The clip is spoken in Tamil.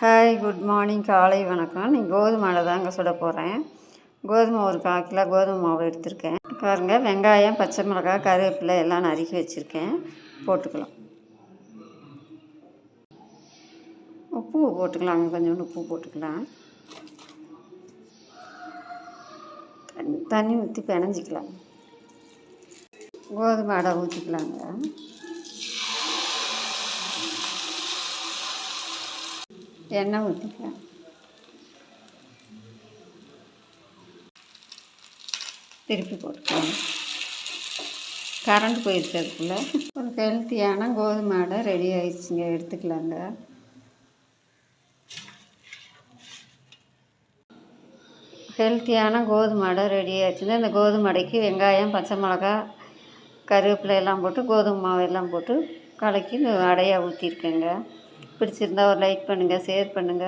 ஹாய் குட் மார்னிங் காலை வணக்கம். நீங்கள் கோதுமை அடை தாங்க சுட போகிறேன் கோதுமை ஒரு கால் கிலோ கோதுமை மாவு எடுத்திருக்கேன். பாருங்க வெங்காயம் பச்சை மிளகாய் கருவேப்பிலை எல்லாம் நறுக்கி வச்சுருக்கேன். போட்டுக்கலாம். உப்பு போட்டுக்கலாங்க. கொஞ்சோண்டு உப்பு போட்டுக்கலாம். தண்ணி தண்ணி ஊற்றி பிணைஞ்சிக்கலாம். கோதுமை அடை ஊற்றிக்கலாங்க எண்ணெய் ஊற்றிக்கலாம் திருப்பி போட்டுக்கோங்க. கரண்ட் போயிடுச்சு அதுக்குள்ளே ஒரு ஹெல்த்தியான கோதுமை அடை ரெடி ஆயிடுச்சுங்க. எடுத்துக்கலாங்க. ஹெல்த்தியான கோதுமை அடை ரெடி ஆயிடுச்சுங்க. இந்த கோதுமை அடைக்கு வெங்காயம் பச்சை மிளகா கருவேப்பிலை எல்லாம் போட்டு கோதுமை மாவு எல்லாம் போட்டு கலக்கி இந்த அடையாக ஊற்றிருக்கேங்க பிடிச்சிருந்தா ஒரு லைக் பண்ணுங்கள் ஷேர் பண்ணுங்கள்